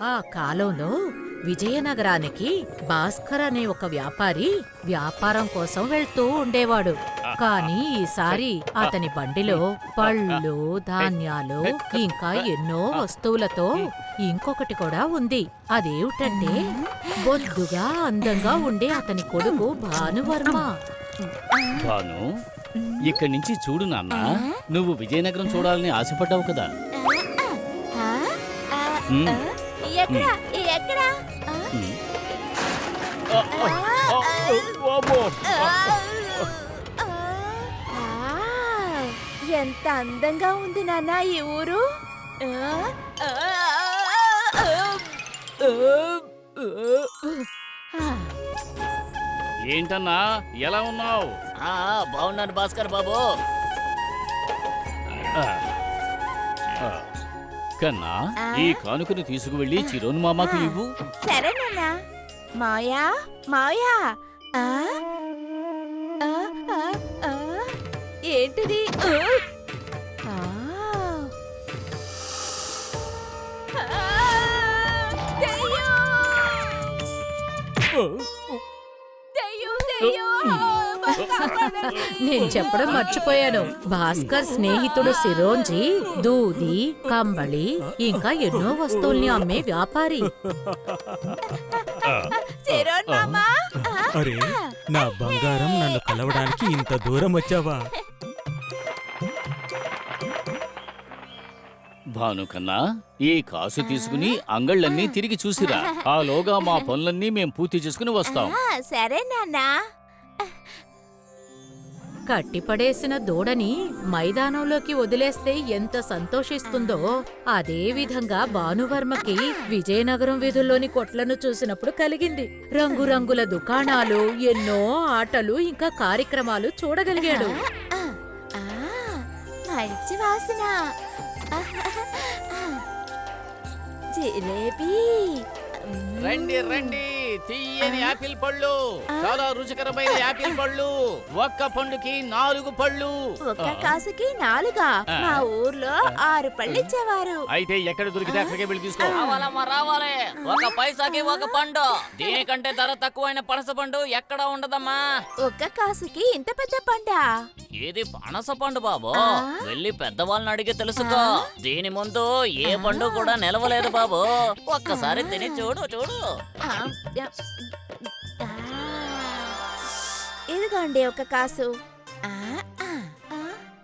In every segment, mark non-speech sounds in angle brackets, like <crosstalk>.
ఆ కాలంలో విజయనగరానికి భాస్కర్ అనే ఒక వ్యాపారి వ్యాపారం కోసం వెళ్తూ ఉండేవాడు. కానీ ఈసారి అతని బండిలో పళ్ళు ధాన్యాలు ఇంకా ఎన్నో వస్తువులతో ఇంకొకటి కూడా ఉంది. అదేమిటంటే బొద్దుగా అందంగా ఉండే అతని కొడుకు భానువర్మ. భాను ఇక్కడి నుంచి చూడు నాన్న నువ్వు విజయనగరం చూడాలని ఆశపడ్డావు కదా. ఎక్కడ ఎక్కడ ఎంత అందంగా ఉంది నాన్న ఈ ఊరు ఏంటన్నా ఎలా ఉన్నావు ఆ బాగున్నాను భాస్కర్ బాబు కన్నా ఆ? ఈ కానుకను తీసుకువెళ్ళి చిరోన్ మామకు ఇవ్వు సరే నాన్న మాయా మాయా ఆ? ఆ, ఆ, ఆ, ఏంటిది? ఆ. ఆ, దెయ్యం! దెయ్యం, దెయ్యం! <laughs> నేను చెప్పడం మర్చిపోయాను. భాస్కర్ స్నేహితుడు సిరోంజి దూది కంబళి ఇంకా ఎన్నో వస్తువుల్ని అమ్మే వ్యాపారి. అరే నా బంగారం నన్ను కలవడానికి ఇంత దూరం వచ్చావా? భాను కన్నా ఈ కాసు తీసుకుని అంగళ్ళన్నీ తిరిగి చూసిరా. ఆలోగా మా పనులన్నీ మేం పూర్తి చేసుకుని వస్తాం. సరే నాన్నా. కట్టిపడేసిన దూడని మైదానంలోకి వదిలేస్తే ఎంత సంతోషిస్తుందో. అదే విధంగా భానువర్మకి విజయనగరం వీధుల్లోని కొట్లను చూసినప్పుడు కలిగింది. రంగురంగుల దుకాణాలు ఎన్నో ఆటలు ఇంకా కార్యక్రమాలు చూడగలిగాడు. మంచి వాసన. జిలేబీ. రండి రండి. తీయని యాపిల్ పళ్ళు. చాలా రుచికరమైన యాపిల్ పళ్ళు. ఒక్క పండుకి నాలుగు పళ్ళు. ఒక్క కాసుకి నాలుగా. మా ఊర్లో ఆరు పళ్ళు ఇచ్చేవారు అయితే ఎక్కడ దొరికితే అక్కడికే వెళ్ళి తీసుకో. రావాలమ్మా రావాలి. ఒక పైసాకి ఒక పండు. దీనికంటే ధర తక్కువైన పనస పండు ఎక్కడ ఉండదమ్మా. ఒక్క కాసుకి ఇంత పెద్ద పండ? ఇది పనస పండు బాబు? వెళ్ళి పెద్దవాళ్ళని అడిగి తెలుసుకో. దీని ముందు ఏ పండు కూడా నిలవలేదు బాబు. ఒక్కసారి తిని చూడు చూడు. ఇదిగోండి ఒక కాసు.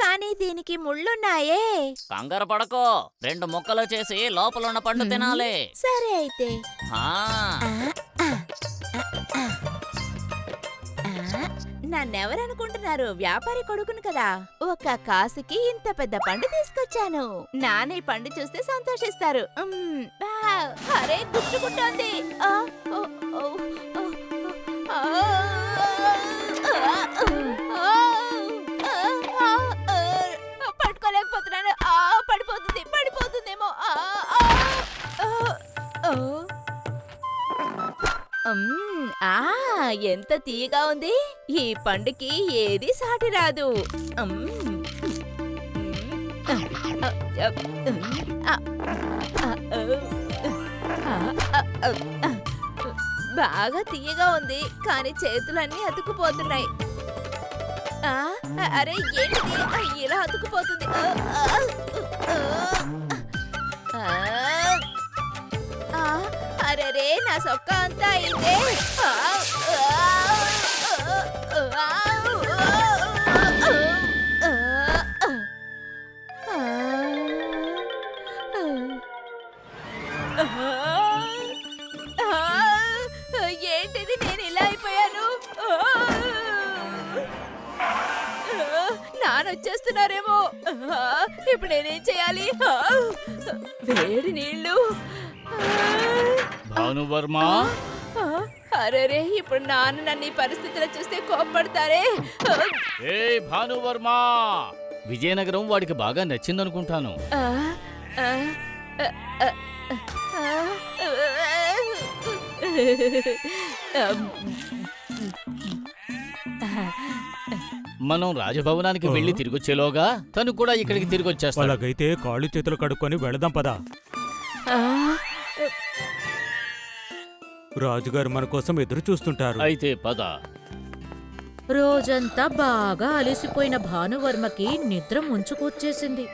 కానీ దీనికి ముళ్ళున్నాయే. కంగారు పడకో. రెండు ముక్కలు చేసి లోపల ఉన్న పండు తినాలి. సరే అయితే. నన్నెవరనుకుంటున్నారు? వ్యాపారి కొడుకును కదా. ఒక కాసుకి ఇంత పెద్ద పండు తీసుకొచ్చాను. నానే పండు చూస్తే సంతోషిస్తారు. మ్మ్, వావ్, అరే గుచ్చుకుంటోంది. ఎంత తీయగా ఉంది? ఈ పండుకి ఏది సాటి రాదు. బాగా తీయగా ఉంది కానీ చేతులన్నీ అతుకుపోతున్నాయి ఆ, అరే ఏంటి ఇలా అతుకుపోతుంది ఆ, ఆ, అరెరే నా సొక్క అంతా అయిందే. ఇప్పుడు నేనేం చేయాలి వేడి నీళ్ళు భానువర్మ ఆ, అరెరే ఇప్పుడు నాన్న నన్ను ఈ పరిస్థితిలో చూస్తే కోప్పడతారే ఏ భానువర్మ విజయనగరం వాడికి బాగా నచ్చిందనుకుంటాను మనం రాజభవనానికి వెళ్ళి తిరిగొచ్చేలోగా తను కూడా ఇక్కడికి తిరిగి వచ్చేస్తాడు అలాగైతే కాళ్ళు చేతులు కడుక్కొని వెళదాం పదా. రాజుగారు మన కోసం ఎదురు చూస్తుంటారు. అయితే పద. రోజంతా బాగా అలసిపోయిన భానువర్మకి నిద్ర ముంచుకొచ్చేసింది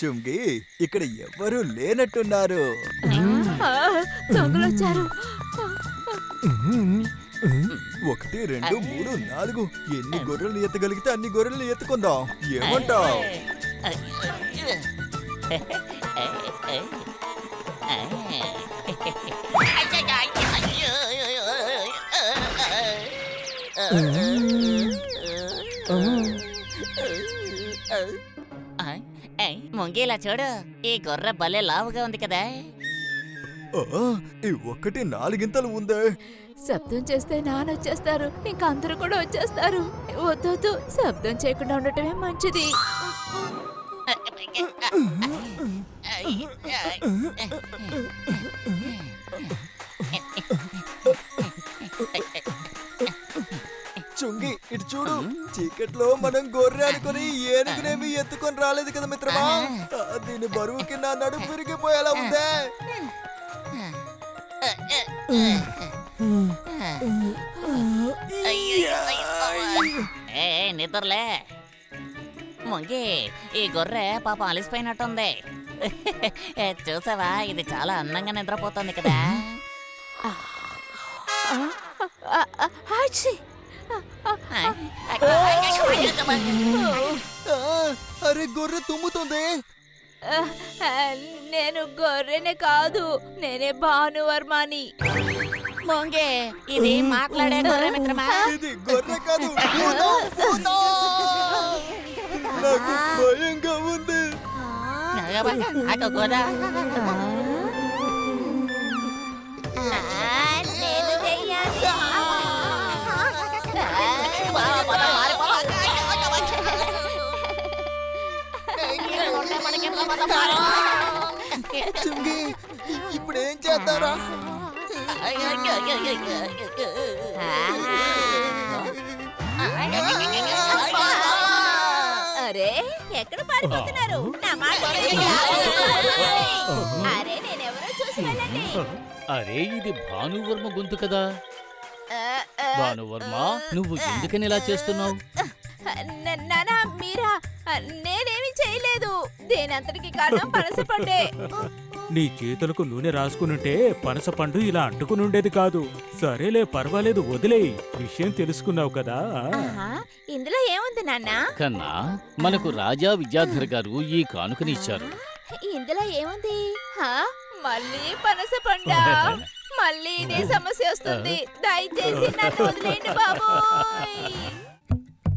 చుంగి ఇక్కడ ఎవరు లేనట్టున్నారు. ఒకటి రెండు మూడు నాలుగు. ఎన్ని గొర్రెలు ఎత్తగలిగితే అన్ని గొర్రెలు ఎత్తుకుందాం. ఏమంటావ్? ముంగీలా చూడు ఈ గొర్రె భలే లావుగా ఉంది కదా ఆ, ఈ ఒక్కటి నాలుగింతలు ఉందే శబ్దం చేస్తే నాన్న వచ్చేస్తారు ఇంకా అందరూ కూడా వచ్చేస్తారు వద్దొద్దు శబ్దం చేయకుండా ఉండటమే మంచిది చూడు చీకట్లో మనం గొర్రె అనుకుని ఏనుగునేమి ఎత్తుకొని రాలేదు కదా మిత్రమా దీని బరువుకి నా నడుము విరిగిపోయేలా ఉందే ఏ నిద్రలే ముంగి ఈ గొర్రె పాపం అలసిపోయినట్టుంది ఏ, చూసావా ఇది చాలా అందంగా నిద్రపోతుంది కదా ఆచి! ఆ, అరే గొర్రె తుమ్ముతుంది. నేను గొర్రెనే కాదు నేనే భానువర్మాని. ముంగి ఇది మాట్లాడే గొర్రె మిత్రమా? ఇది గొర్రె కాదు! నాకు భయంగా ఉంది. కూడా. చుంగి ఇప్పుడు ఏం చేద్దారా అరే ఎక్కడ పారిపోతున్నారు? నా మాట వినండి. అరే నేనెవరో చూసి వెళ్ళండి. అరే ఇది భానువర్మ గొంతు కదా. భానువర్మ నువ్వు ఎందుకని ఇలా చేస్తున్నావు? నానా మీరా? నేనేమి చేయలేదు. దేనంతటికి కారణం పనసపండే నీ చేతులకు నూనె రాసుకునుంటే పనసపండు ఇలా అంటుకుని ఉండేది కాదు. సరేలే పర్వాలేదు వదిలేయ్. విషయం తెలుసుకున్నావు కదా. ఇందులో ఏముంది నాన్న? కన్నా మనకు రాజా విద్యాధర్ గారు ఈ కానుకని ఇచ్చారు. ఇందులో ఏముంది? హా? మళ్ళీ పనస పండ. మళ్ళీ ఇదే సమస్య వస్తుంది. దయచేసి నన్ను వదిలేయండి బాబోయ్.